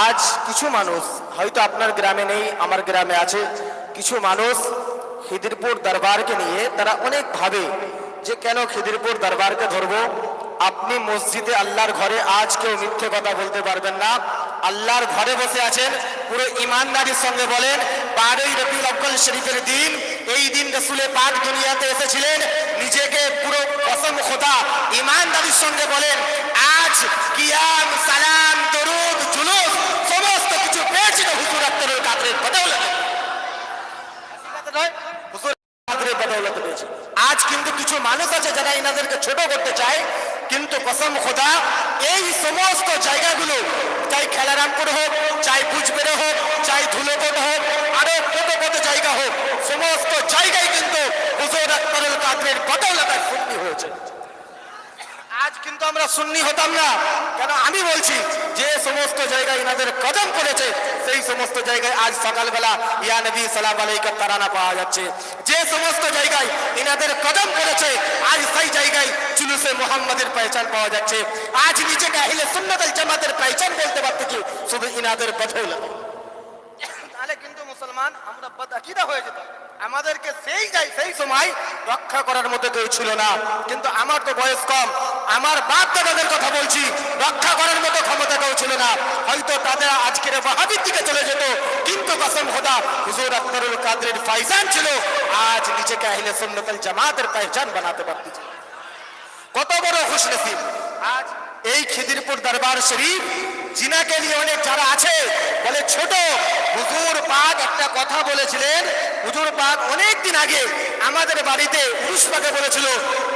আজ কিছু মানুষ, হয়তো আপনার গ্রামে নেই, আমার গ্রামে আছে, কিছু মানুষ খিদিরপুর দরবারকে নিয়ে তারা অনেক ভাবে যে কেন খিদিরপুর দরবারকে ধরবো? আপনি মসজিদে আল্লাহর ঘরে আজ কেউ মিথ্যে কথা বলতে পারবেন না। আল্লাহর ঘরে বসে আছেন, পুরো ইমানদারির সঙ্গে বলেন, বারোই রবিউল শরীফের দিন, এই দিন রসুলে পাক দুনিয়াতে এসেছিলেন, নিজেকে পুরো কসম খোদা, ইমানদারির সঙ্গে বলেন, আজ কিয়াম সালাম দরুদ জুলুস সমস্ত কিছু পেয়েছিল হুজুর আক্তারুল কাদরের বদৌলতে নয়, হুজুর বদৌলতে পেয়েছে। আজ কিন্তু কিছু মানুষ আছে যারা এনাদেরকে ছোট করতে চায়, কিন্তু কসম খোদা, এই সমস্ত জায়গাগুলো, চাই খেলারামপুর হোক, চাই বুঝবেড়ে হোক, চাই ধুলোকোট হোক, আরও কত কত জায়গা হোক, সমস্ত জায়গায় কিন্তু হুজুর আক্তারুল কাদরের বদৌলতায় সুন্নি হয়েছে আজ কিন্তু আমরা সুন্নি হতাম না। কেন আমি বলছি, যে সমস্ত জায়গায় ইনাদের কদম করেছে সেই সমস্ত জায়গায় আজ সকালবেলা ইয়া নবী সালাম আলাইকার তারানা পাওয়া যাচ্ছে। যে সমস্ত জায়গায় ইনাদের কদম করেছে আজ সেই জায়গায় চুলুসে মোহাম্মদের পহচান পাওয়া যাচ্ছে। আজ নিজেকে আহিলে সুন্নতল জামাতের পহচান বলতে পারতে কি? শুধু ইনাদের বদৌলতে তাহলে কিন্তু মুসলমান আমরা বদাকিদা হয়ে যেতাম। আমাদেরকে সেই যাই, সেই সময় রক্ষা করার মতো কেউ ছিল না। কিন্তু আমার তো বয়স কম, আমার বাপ দাদাদের কথা বলছি, রক্ষা করার মতো ক্ষমতা কেউ ছিল না। হয়তো তাদের আজকের বাহাবির দিকে চলে যেত, কিন্তু কসম খোদা, হুজুর আক্তারুল কাদরের ফাইজান ছিল। আজ নিজেকে আহিলে সুন্নতল জামাতের পহচান বানাতে পারতেছে। কত বড় খুশ নসিব আজ এই খিদিরপুর দরবার শরীফ জিনাকে নিয়ে অনেক যারা আছে, বলে ছোট হুজুর পাক একটা কথা বলেছিলেন। হুজুর পাক অনেক দিন আগে আমাদের বাড়িতে উরুষ পাকে বলেছিল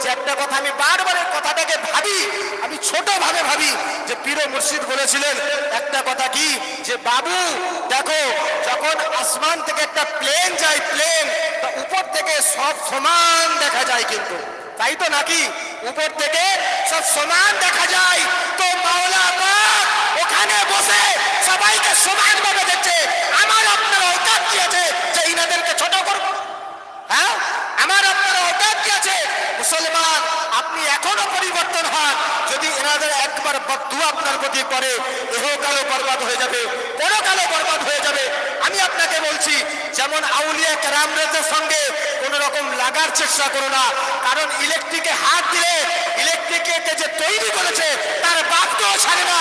যে একটা কথা আমি বারবার কথাটাকে ভাবি, আমি ছোট ভাবে ভাবি যে পীর মুর্শিদ বলেছিলেন একটা কথা কি? যে বাবু, দেখো, যখন আসমান থেকে একটা প্লেন যায়, প্লেন তা উপর থেকে সব সমান দেখা যায় কিন্তু। তাই তো নাকি? উপর থেকে সব সমান দেখা যায়। তো মাওলা পাক ওখানে বসে সবাইকে সমান ভাবে দেখছে। আমার আপনার অকাত কি আছে? যে ইনাদেরকে ছোট করব। হ্যাঁ? আমার আপনার অকাত কি আছে? মুসলমান, আপনি এখনও পরিবর্তন হন। যদি এনাদের একবার বদ্ধু আপনার প্রতি করে এহকালও বরবাদ হয়ে যাবে, পরকালও বরবাদ হয়ে যাবে। আমি আপনাকে বলছি, যেমন আউলিয়া কেরামদের সঙ্গে কোন রকম লাগার চেষ্টা করো না। কারণ ইলেকট্রিকে হাত দিলে ইলেকট্রিকে যে তৈরি করেছে, তার বাপকেও ছাড়ে না।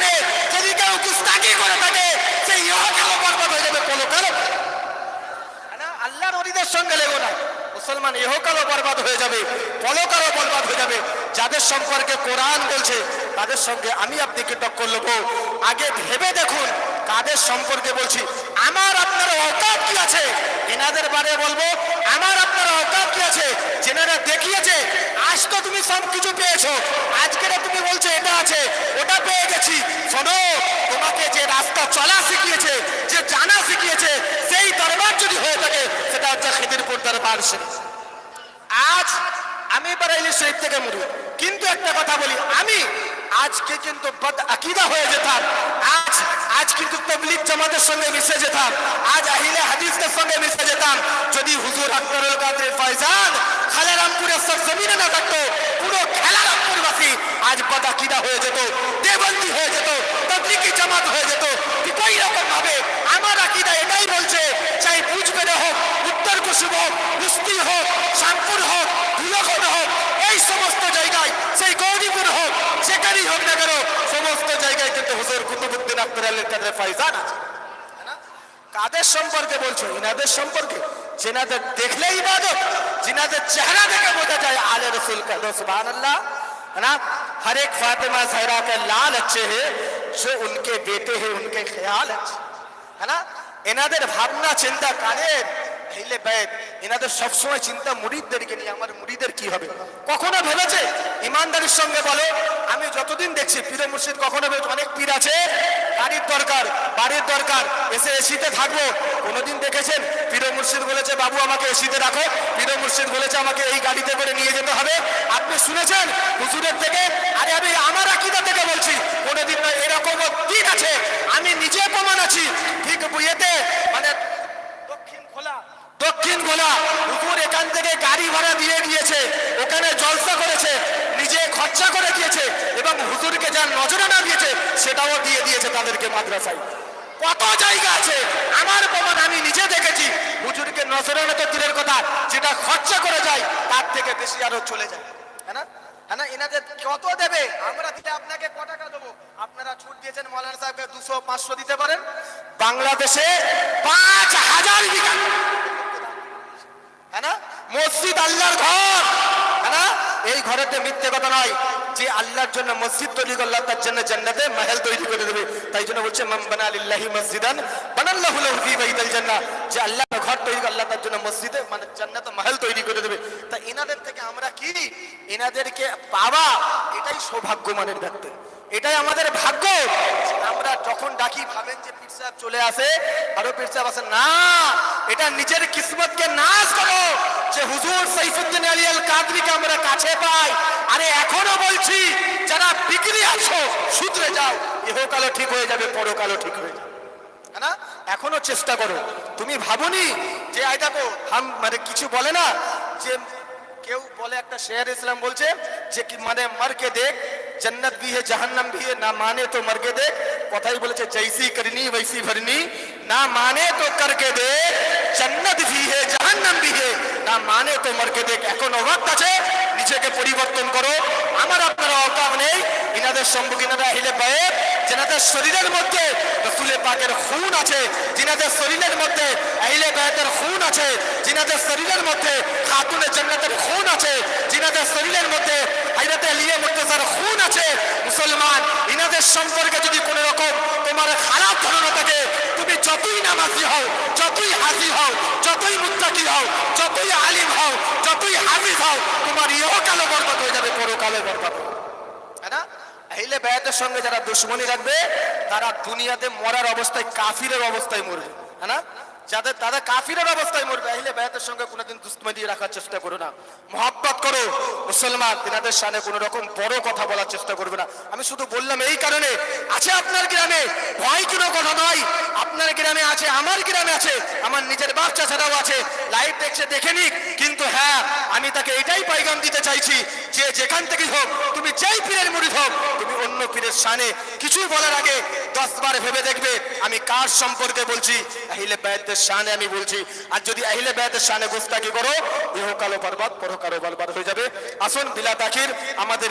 বলিদের যদি কেউ গুস্তাকি করে থাকে সেই ইহকালও বরবাদ হয়ে যাবে কোনো না, আল্লাহর অলিদের সঙ্গে লেগো না। মুসলমান ইহকালও বরবাদ হয়ে যাবে পলকালও বরবাদ হয়ে যাবে। যাদের সম্পর্কে কোরআন বলছে তাদের সঙ্গে আমি আপনি টক্কর নেব আগে ভেবে দেখুন কাদের সম্পর্কে বলছি। আমার আপনার অকাত কি আছে? এনাদের বারে বলব আমার আপনার অকাত কি আছে? যেনারা দেখিয়েছে আজ তো তুমি সব কিছু পেয়েছ আজকের তুমি বলছো আছে, ওটা পেয়ে গেছি। শোনো, তোমাকে যে রাস্তা চলা শিখিয়েছে, যে জানা শিখিয়েছে, সেই দরবার যদি হয়ে থাকে, সেটা হচ্ছে খিদিরপুর দরবার। আজ আমি বারাইলি শরীফ থেকে মরি কিন্তু একটা কথা বলি, আমি আজকে কিন্তু বদ আকিদা হয়ে যেতাম। আজ আজ কিন্তু তবলিগ জামাতের সঙ্গে মিশে যেতাম। আজ আহিলে হাদিসের সঙ্গে মিশে যেতাম। যদি হুজুর আকবরুল কাদের ফয়জান খালারামপুরের সব জমিনে না থাকতো, পুরো খেলারামপুরবাসী আজ বদ আকিদা হয়ে যেত, দেবন্দি হয়ে যেত, তবলিগি জামাত হয়ে যেত। একই রকম ভাবে আমার আকিদা এটাই বলছে, চাই বুঝবে হোক, উত্তর কুসুম হোক মুস্তি হোক শামপুর হোক ধুলখণ্ড হোক, এই সমস্ত জায়গায়, সেই গৌরীপুর হোক, যেখানেই হোক না কেন, সমস্ত জায়গায় কিন্তু হুজুর কুতুবুদ্দিন আব্দুল আলীর কাদের ফাইজান আছে। কাদের সম্পর্কে বলছো? ইনাদের সম্পর্কে? যেনাদের দেখলে ইবাদত যেনাদের চেহারা দেখে বোঝা যায় আলে রসুল কহ সুবাহ আল্লাহ है ना हर एक फातिमा सहरा के लाल अच्छे है जो उनके बेटे हैं उनके ख्याल अच्छे है ना इनादर भावना चिंता करें হিলে বেদ এনাদের সবসময় চিন্তা মুরিদদেরকে নিয়ে, আমার মুড়িদের কি হবে? কখনো ভেবেছে? ইমানদারির সঙ্গে বলো। আমি যতদিন দেখছি, পীর মুর্শিদ কখনো ভেবেছে, অনেক পীর আছে। গাড়ির দরকার, বাড়ির দরকার। এসে এসিতে থাকব। কোনোদিন দেখেছেন? পীর মুর্শিদ বলেছে, বাবু, আমাকে এসিতে রাখো। পীর মুর্শিদ বলেছে, আমাকে এই গাড়িতে করে নিয়ে যেতে হবে। আপনি শুনেছেন? হুজুরের থেকে? আরে, আমি আমার আকিদা থেকে বলছি, কোনোদিন না এরকম দিন আছে। আমি নিজে প্রমাণ আছি। ঠিক বুয়েতে মানে দক্ষিণ খোলা দক্ষিণ খোলা হুজুর এখান থেকে গাড়ি ভাড়া দিয়ে গিয়েছে ওখানে জলসা করেছে নিজে খরচা করে গিয়েছে এবং হুজুর হুজুরকে যা নজরানা দিয়েছে সেটাও দিয়ে দিয়েছে তাদেরকে মাদ্রাসায়। কত জায়গা আছে, আমার প্রমাণ আমি নিজে দেখেছি। হুজুরকে নজরানা তো দূরের কথা, যেটা খরচা করে যায়, তার থেকে বেশি আরও চলে যায়। হ্যাঁ না? হ্যাঁ এনাদের কত দেবে? আমরা আপনাকে ক টাকা দেবো? আপনারা ছুট দিয়েছেন মৌলানা সাহেবকে দুশো, পাঁচশো দিতে পারেন? বাংলাদেশে পাঁচ হাজার বিঘা। হ্যাঁ না? মসজিদ আল্লাহর ঘর। হ্যাঁ না? এই ঘরেতে মিথ্যে কথা নয়। যে আল্লাহর জন্য মসজিদ তৈরি করল তার জন্য জান্নাতে মহল তৈরি করে দেবে। তাই জন্য বলছে মাম বানা মসজিদান, বানাল্লাহু লাহু ফি বাইতিল জান্নাহ। যে আল্লাহর ঘর তৈরি করল তার জন্য মসজিদে মানে জান্নাতে মহল তৈরি করে দেবে। তা এনাদের থেকে আমরা কি? এনাদেরকে পাওয়া, এটাই সৌভাগ্যমানের ব্যক্তি এটাই আমাদের ভাগ্য। আমরা যখন ডাকি, ভাবেন যে পীর সাহেব চলে আসে, আরও পীর সাহেব আসেন না, এটা নিজের কিসমতকে নাশ করো। যে হুজুর সাইফুদ্দিন আলী আল কাদরিকে আমরা কাছে পাই। আরে এখনও বলছি, যারা বিক্রি আছো, শুধরে যাও। ইহকালও ঠিক হয়ে যাবে, পরকালও ঠিক হয়ে যাবে। না এখনও চেষ্টা করো। তুমি ভাবনি যে আই দেখো, হাম মানে কিছু বলে না? যে, কেউ বলে একটা শেয়ার ইসলাম বলছে, যে মানে মারকে দেখ जन्नत भी है जहन्नम भी है ना माने तो मर के देख কথাই বলেছে জৈসি করনি वैसी भरनी ना माने तो करके देख जन्नत भी है जहन्नम भी है না মানে তো মর के देख এখন ওয়াক্ত আছে নিজেকে পরিবর্তন করো আমার আপনার অকাব নেই ইনাদের সম্মুখীন ইনারা আহিলে পায়ে যেনাদের শরীরের মধ্যে রসুলে পাকের খুন আছে, যিনাদের শরীরের মধ্যে আহিলে বায়াতের খুন আছে, যিনাদের শরীরের মধ্যে খাতুনে জান্নাতের খুন আছে, যিনাদের শরীরের মধ্যে হাইরাতে লিয়ে মুর্তজার খুন আছে। মুসলমান, ইনাদের সম্পর্কে যদি কোনো রকম তোমার খারাপ ধারণা থাকে, তুমি যতই নামাজি হও, যতই হাজি হও, যতই মুত্তাকি হও, যতই আলিম হও, যতই হাফিজ হও, তোমার ইহকালও বরবাদ হয়ে যাবে পরকালে বরবাদ আহিলে বেয়াতের সঙ্গে যারা দুশ্মনী রাখবে, তারা দুনিয়াতে মরার অবস্থায় কাফিরের অবস্থায় মরবে হ্যাঁ না? যাদের তারা কাফিরের অবস্থায় মরবে আহিলে বেয়াতের সঙ্গে কোনোদিন দুশ্মনী রাখার চেষ্টা করো না। মহাব্বত করো, মুসলমান, তিনাদের সামনে কোনো রকম বড় কথা বলার চেষ্টা করবে না। আমি শুধু বললাম এই কারণে, আছে আপনার গ্রামে? ভয় কোনো কথা নয়। আপনার গ্রামে আছে, আমার গ্রামে আছে, আমার নিজের বাচ্চা ছাড়াও আছে। লাইভ দেখছে, দেখে নিক। কিন্তু হ্যাঁ আমি তাকে এটাই পাইগাম দিতে চাইছি যে যেখান থেকে হোক, তুমি যেই পীরের মুড়ি হোক অন্য পীরের সানে কিছুই বলার আগে দশ বার ভেবে দেখবে, আমি কার সম্পর্কে বলছি? আহিলে ব্যয়ের সানে আমি বলছি। আর যদি আহিলে ব্যয়ের সানে গুস্তাকি করো, ইহকালো বরবাদ, পরকালো বরবাদ হয়ে যাবে। আসুন বিলা তাকির আমাদের